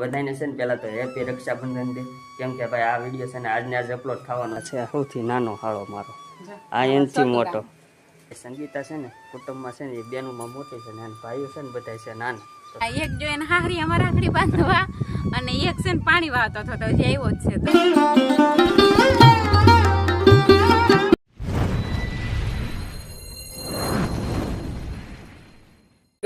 બધાને છે ને પહેલાં તો હેપી રક્ષાબંધન દે. કેમ કે ભાઈ આ વીડિયો છે ને આજને આજ અપલોડ થવાનો છે. સૌથી નાનો હાળો મારો. આ એનથી મોટો. સંગીતા છે ને કુટુંબમાં છે ને એ બેનુંમાં મોટી છે ને ભાઈઓ છે ને બધા છે નાના. એક જો એને હાહરી અમારા રાખડી બાંધવા અને એક છે ને પાણી વાવતો થતો તો એવો જ છે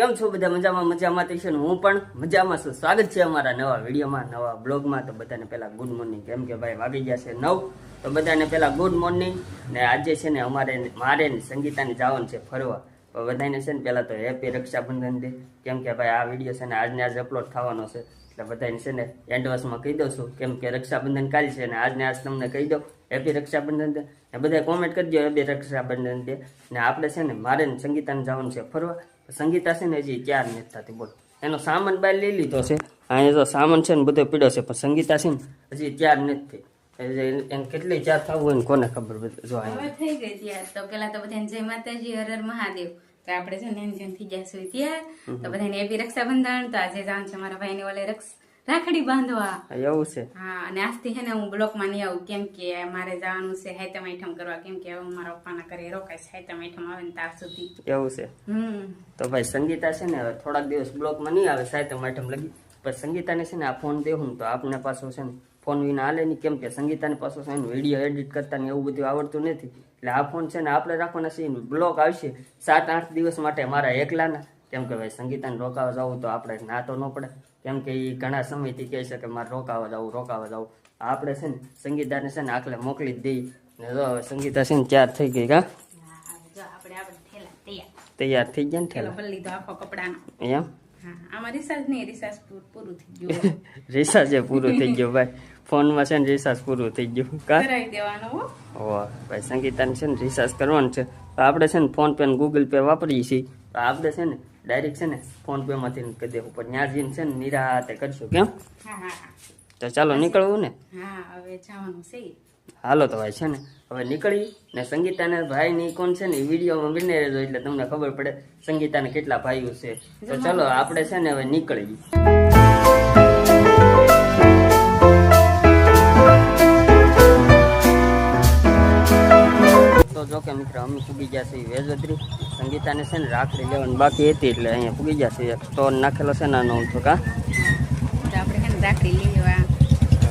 કેમ છો બધા મજામાં? મજામાં થઈ છે હું પણ મજામાં છું. સ્વાગત છે અમારા નવા વિડીયોમાં, નવા બ્લોગમાં. તો બધાને પહેલાં ગુડ મોર્નિંગ કેમ કે ભાઈ વાગી ગયા છે નવ. તો બધાને પહેલાં ગુડ મોર્નિંગ ને આજે છે ને અમારે મારે સંગીતાને જવાનું છે ફરવા. તો બધાને છે ને પહેલાં તો હેપી રક્ષાબંધન દે કેમ કે ભાઈ આ વીડિયો છે ને આજને આજ અપલોડ થવાનો છે. એટલે બધાને છે ને એન્ડવાસમાં કહી દઉં છું. કેમ કે રક્ષાબંધન કાલ છે ને આજને આજ તમને કહી દઉં. હેપી રક્ષાબંધન દે ને બધા કોમેન્ટ કરી દો હેપી રક્ષાબંધન દે ને આપણે છે ને મારે સંગીતાને જવાનું છે ફરવા. સંગીતા છે ને હજી ચાર નથી થતી બોલ. એનો સામાન બહાર લઈ લીધો છે. અહીંયા તો સામાન છે ને બધો પીડ્યો છે પણ સંગીતા છે ને હજી ચાર નથી થઈ એને કેટલી ચાર થવું હોય ને કોને ખબર જો થઈ ગઈ ત્યાર. તો પેલા તો બધાને જય માતાજી હર હર મહાદેવ. તો આપણે છે ને એમ જેમ થઈ ગયા સુધી ત્યાર તો બધાને એવી રક્ષાબંધન તો આજે જવાનું છે મારા ભાઈને ઓલે રક્ષ રાખડી બાંધવા. એવું છે. હા અને આજથી છે ને હું બ્લોકમાં નહીં આવું. કેમ કે મારે જવાનું છે હાઈતમ આઈટમ કરવા. કેમ કે હવે મારા પપ્પાના ઘરે રોકાય છે. હાઈતમ આઈટમ આવે ને ત્યાં સુધી. એવું છે. હમ. તો ભાઈ સંગીતા છે ને હવે થોડાક દિવસ બ્લોકમાં નહીં આવે સાહિત્ય આઈટમ લગી. પણ સંગીતાને છે ને આ ફોન દેવું ને તો આપને પાછું છે ને ફોન વિના હાલે નહીં. કેમ કે સંગીતાને પાછો છે ને વીડિયો એડિટ કરતા ને એવું બધું આવડતું નથી. એટલે આ ફોન છે ને આપણે રાખવાના છે બ્લોક આવશે સાત આઠ દિવસ માટે મારા એકલાના. કેમ કે ભાઈ સંગીતાને રોકાવા જવું તો આપણે ના તો ન પડે. કેમ કે એ ઘણા સમયથી કહે છે કે મારે રોકાવા જવું રોકાવા જવું. આપણે છે ને સંગીતાને છે ને આખલે મોકલી જ દઈએ ને જો હવે સંગીતા છે ને ચાર થઈ ગઈ કા? થેલા તૈયાર. થઈ ગયા ને ઠેલા લીધો આખો કપડાનો. એમ? રિસાર્જ પૂરું થઈ ગયું ભાઈ. ફોનમાં છે ને રિસાર્જ પૂરું થઈ ગયું ભાઈ સંગીતાને છે ને રિસાર્જ કરવાનું છે. તો આપણે છે ને ફોન પે ને ગૂગલ પે વાપરીએ છીએ. તો આપણે છે ને ડાયરેક્ટ છે ને ફોન પે માંથી કરી દેવું. પણ ત્યાં જઈને છે ને નિરાતે કરશું કેમ. તો ચાલો નીકળવું ને? છે. હાલો તો ભાઈ છે ને? હવે નીકળી ને સંગીતાને ભાઈ ની કોણ છે ને એ વિડીયોમાં બને રહેજો એટલે તમને ખબર પડે સંગીતાને કેટલા ભાઈઓ છે. તો ચાલો આપણે છે ને હવે નીકળી તો જો કે મિત્ર અમે પૂગી ગયા છીએ વેજોદરી સંગીતાને છે ને રાખડી લેવાની બાકી હતી એટલે અહીંયા પૂગી ગયા છીએ એક સ્ટોર નાખેલો છે નાનો ઊંચો કા તો આપણે છે ને રાખડી લઈ લેવા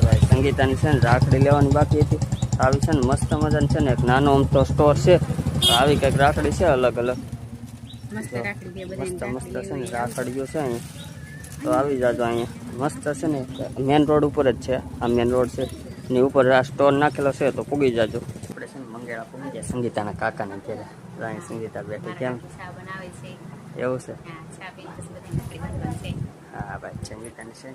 ભાઈ સંગીતાની છે ને રાખડી લેવાની બાકી હતી આવી છે ને મસ્ત મજાની છે ને એક નાનો અમથો સ્ટોર છે તો આવી કંઈક રાખડી છે અલગ અલગ મસ્ત રાખડી બે મસ્ત બધાને મસ્ત છે ને રાખડી રાખડીઓ છે અહીંયા તો આવી જાજો અહીંયા મસ્ત છે ને મેન રોડ ઉપર જ છે આ મેન રોડ છે એની ઉપર આ સ્ટોર નાખેલો છે તો પૂગી જાજો આપણે છે ને મંગેળા પૂગી ગયા સંગીતાના કાકાને ઘેરે તો અહીં સંગીતા બેઠી કેમ? એવું છે? હા બધાને ભાઈ સંગીતાને છે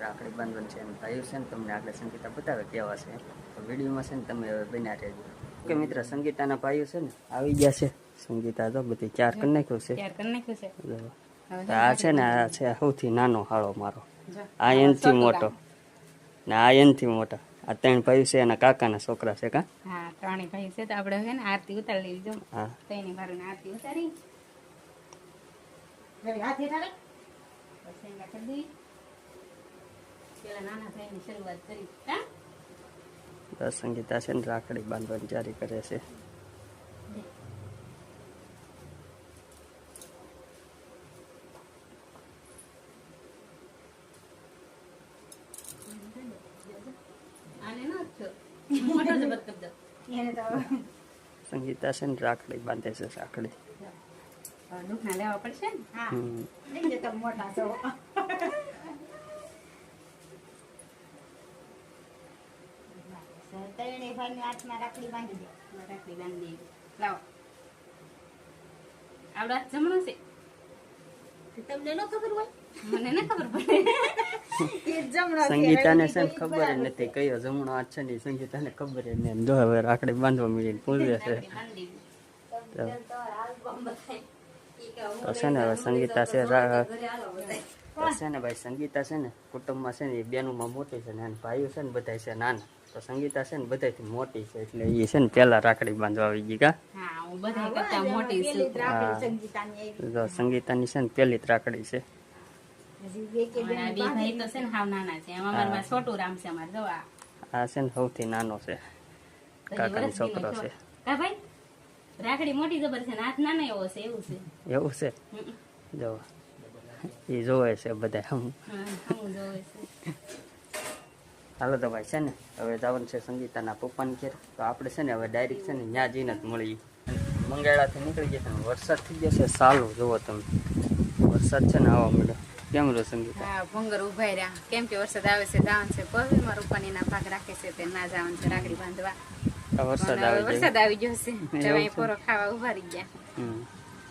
રાખડી બાંધવાની છે એમ થયું છે ને તમને આગળ સંગીતા બતાવે કેવા છે. તો વિડીયોમાં છે ને તમે હવે બન્યા રહેજો. કે મિત્ર સંગીતાના ભાઈઓ છે ને આવી ગયા છે. સંગીતા તો બધી ચાર કરી નાખ્યું છે. તૈયાર કરી નાખ્યું છે? આ છે ને આ છે સૌથી નાનો હાળો મારો. આ એનથી મોટો. ને આ એનથી મોટા. આ ત્રણ ભાઈ છે એના કાકાના છોકરા છે કા? હા ત્રણેય ભાઈ છે તો આપણે હવે ને આરતી ઉતારી લેવી જો. હા. ત્રણેય ભાઈને આરતી ઉતારી. હવે હાથ હેઠા પછી એના કરી દઈ પેલા નાના ભાઈની શરૂઆત કરી. હા? સંગીતા છે ને રાખડી બાંધવાની જારી કરે છે આને ન છો મોટો જબત કરી દો એને તો સંગીતા છે ને રાખડી બાંધે છે રાખડી. આવડો જમણો છે. તમને ન ખબર હોય? મને ના ખબર પડે. સંગીતાને છે ને ખબર જ નથી કયો જમણો હાથ છે ને સંગીતાને ખબર જ નહીં જો હવે રાખડી બાંધવા મળીને પૂછે છે તો છે ને હવે સંગીતા છે છે ને ભાઈ સંગીતા છે ને કુટુંબમાં છે ને એ બેનુંમાં મોટી છે ને અને ભાઈઓ છે ને બધા છે નાના તો સંગીતા છે ને બધાથી મોટી છે એટલે એ છે ને પેલા રાખડી બાંધવા આવી ગઈ કા સંગીતાની છે ને પેલી જ રાખડી છે રાખડી મોટી જબર છે હાથ નાનો એવો છે એવું છે. એવું છે? જો એ જોવે છે બધા હમ. હા, હું જોવે છે. હાલો તો ભાઈ છે ને? હવે જવાનું છે સંગીતાના પપ્પાની ઘેર. તો આપણે છે ને હવે ડાયરેક્ટ છે ને ત્યાં જઈને જ મળી મંગાળાથી નીકળી ગયા છે વરસાદ થઈ ગયો છે સારું જુઓ તમે. વરસાદ છે ને આવવા મળ્યો. કેમ રહ્યો સંગીતા? હા ભંગર ઊભા રહ્યા. કેમ કે વરસાદ આવે છે જવાનું છે. પવિમાં રૂપાની ના ભાગ રાખે છે તે ના જવાનું છે રાખડી બાંધવા. વરસાદ આવે વરસાદ આવી ગયો છે. હવે પોરો ખાવા ઊભા રહી ગયા. હમ.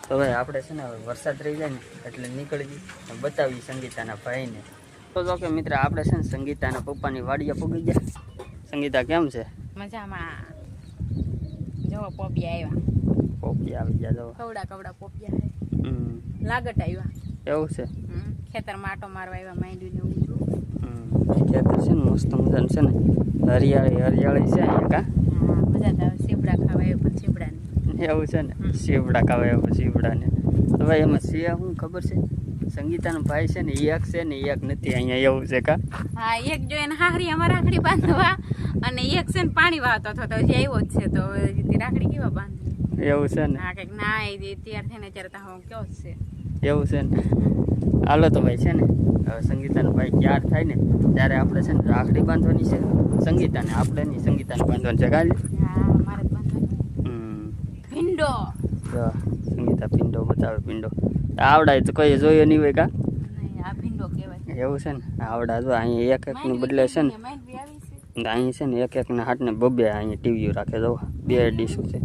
તો ભાઈ આપણે છે ને હવે વરસાદ રહી જાય ને એટલે નીકળી જઈએ. બતાવી સંગીતાના ભાઈને. તો જો કે મિત્ર આપણે છે ને સંગીતાના પપ્પાની વાડીએ પગી ગયા. સંગીતા કેમ છે? મજામાં. જો પોપિયા આવ્યા. પોપી આવી ગયા જો. કવડા કવડા પોપિયા. લાગટ આવ્યા. એવું છે. ખેતરમાં આટો મારવા આવ્યા માંડ્યું ને જો ખેતર છે ને મસ્ત મજાનું છે ને. હરિયાળી હરિયાળી છે અહીંયા કા? મજા તો આવે સીપડા ખાવા એવું પણ એવું છે ને શીવડા ખાવા એવું શીવડા ને હવે એમાં સિયા શું ખબર છે? સંગીતાનો ભાઈ છે ને એક છે ને એક નથી અહીંયા એવું છે કા? હા એક જો એને હાહરી અમારે રાખડી બાંધવા અને એક છે ને પાણી વાળતો હતો તો હજી આવ્યો જ છે તો હવે રાખડી કેવા બાંધે? એવું છે ને. હા કંઈક ના એ તૈયાર થઈને ત્યારે તો હું કયો છે. એવું છે ને. હાલો તો ભાઈ છે ને, હવે સંગીતાનું ભાઈ ક્યાર થાય ને, ત્યારે આપણે છે ને રાખડી બાંધવાની છે. સંગીતાને આપણે નહીં સંગીતાને બાંધવાની છે. કાલે ભીંડો જો સંગીતા પિંડો બતાવે, પિંડો. આવડાય તો કોઈ જોયો નહીં હોય કા? એવું છે ને? આવડા જો અહીંયા એક એકની બદલે છે ને માંડવી છે ને. અહીં છે ને એક એકના હાથને બબે અહીંયા ટીવીઓ રાખે જો બે ડીશો છે.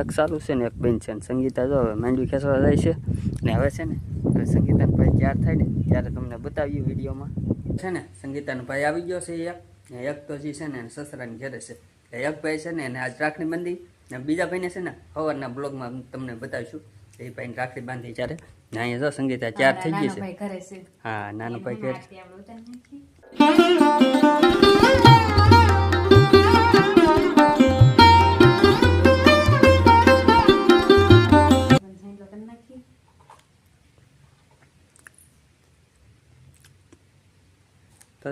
એક સારું છે ને, એક બેન છે ને. સંગીતા જો હવે માંડવી ખેંચવા જાય છે. ને હવે છે ને હવે સંગીતાનો ભાઈ ત્યાર થાય ને ત્યારે તમને બતાવ્યું વિડીયોમાં. છે ને સંગીતાનો ભાઈ આવી ગયો છે એક એક તો જે છે ને એને સસરાની ઘેરે છે. એક ભાઈ છે ને એને આજ રાખડી બાંધી ને બીજા ભાઈને છે ને સવારના બ્લોગમાં તમને બતાવીશું. એ ભાઈને રાખડી બાંધી ત્યારે અહીંયા જો સંગીતા ચાર થઈ ગઈ છે. છે. હા નાનો ભાઈ ઘરે.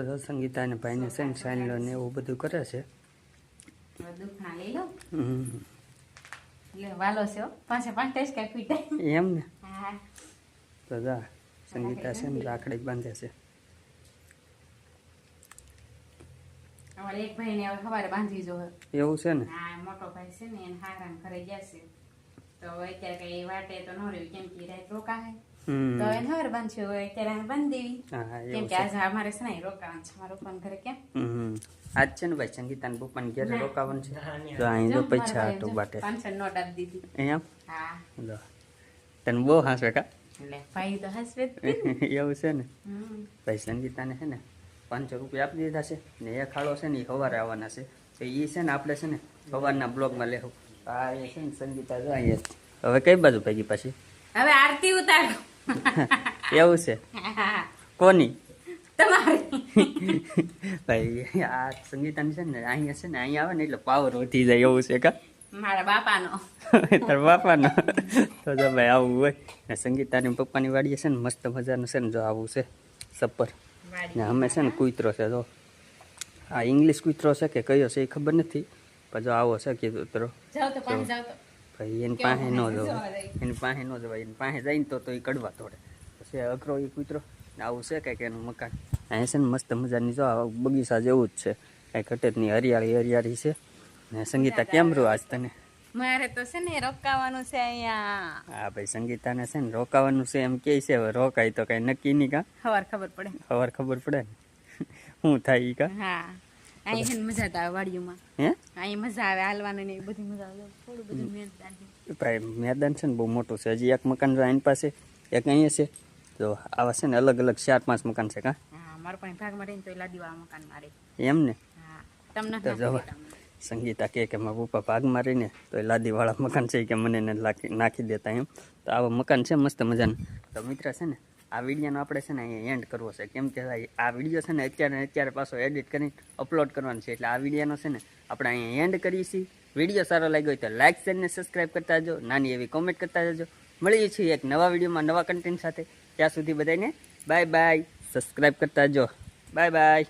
તો સંગીતા અને ભાઈને છે ને સાઈલો ને એવું બધું કરે છે. લો. લે એમ ને? તો જા સંગીતા છે ને રાખડી બાંધે છે. એવું છે ને? મોટો ભાઈ છે ને એને હારામ ઘરે ગયા છે. તો અત્યારે કઈ વાટે તો ન રહ્યું કેમ કે રાત રોકાય તો એને સવારે બાંધ્યું હોય અત્યારે આને બાંધી દેવી કેમ એવું કે છે આજે અમારે છે ને રોકાવાનું છે મારો ફોન ઘરે કેમ આજ છે ને ભાઈ સંગીતાને પપ્પાને ઘેરે ઘેર રોકાવાનું છે તો અહીં જો પૈસા મારા બાટે પાંચસો નોટ આપી દીધી એમ હા તને બહુ હાંસવે કા ભાઈ તો હસવે એવું છે ને ભાઈ સંગીતાને છે ને પાંચસો રૂપિયા આપી દીધા છે ને એ ખાડો છે ને એ સવારે આવવાના છે તો એ છે ને આપણે છે ને સવારના બ્લોગમાં લેવું આ એ છે ને સંગીતા જો અહીંયા હવે કઈ બાજુ પૈકી પાછી હવે આરતી ઉતારો એવું છે? કોની? ભાઈ આ સંગીતાની છે ને અહીંયા છે ને અહીંયા આવે ને એટલે પાવર વધી જાય એવું છે કા? મારા બાપાનો. તાર બાપાનો? તો જો ભાઈ આવું હોય. ને સંગીતાની પપ્પાની વાડીએ છે ને મસ્ત મજાનું છે ને જો આવું છે સપર. ને અમે છે ને કૂતરો છે જો. આ ઇંગ્લિશ કૂતરો છે કે કયો છે એ ખબર નથી. પણ જો આવો છે કીધું તો. તો. ભાઈ એની પાસે ન જોવા જવાય. એની પાસે ન જવાય. એની પાસે જઈને તો તો એ કડવા તોડે. પછી અઘરો એ કૂતરો આવું છે કંઈક એનું મકાન. અહીંયા છે ને મસ્ત મજાની જો બગીચા જેવું જ છે. કાંઈ કટેજની હરિયાળી હરિયાળી છે. ને સંગીતા કેમ રહ્યો આજ તને? મારે તો છે ને રોકાવાનું છે અહીંયા. હા ભાઈ સંગીતાને છે ને રોકાવાનું છે એમ કે છે. હવે રોકાય તો કઈ નક્કી નહીં કા? સવાર ખબર પડે. ખબર ખબર પડે ને. શું થાય કા? હા. અહીં છે ને મજા તો આવે વાડીઓમાં. હે? અહીં મજા આવે હાલવાની ને એ બધી મજા આવે. થોડું બધું મહેનત લાગે. ભાઈ મેદાન છે ને બહુ મોટું છે. હજી એક મકાન જો એની પાસે એક અહીંયા છે. તો આવા છે ને અલગ અલગ ચાર પાંચ મકાન છે કા? હા મારો પણ ભાગમાં રહીને તો એ લાદીવાળા મકાન મારે. એમ ને? હા તમને તો જવા સંગીતા કહે કે મારા પપ્પા ભાગ મારીને તો એ લાદીવાળા મકાન છે કે મને એને લાખી નાખી દેતા એમ. તો આવા મકાન છે મસ્ત મજાનું. તો મિત્ર છે ને આ વિડીયોનો આપણે છે ને અહીંયા એન્ડ કરવો છે. કેમ કે આ વીડિયો છે ને અત્યારે અત્યારે પાછો એડિટ કરીને અપલોડ કરવાનો છે. એટલે આ વિડીયોનો છે ને આપણે અહીંયા એન્ડ કરીએ છીએ. વીડિયો સારો લાગ્યો હોય તો લાઇક શેર ને સબસ્ક્રાઈબ કરતા જજો. નાની એવી કોમેન્ટ કરતા જજો. મળીએ છીએ એક નવા વિડીયોમાં નવા કન્ટેન્ટ સાથે. ત્યાં સુધી બધાને બાય બાય સબસ્ક્રાઈબ કરતા જો બાય બાય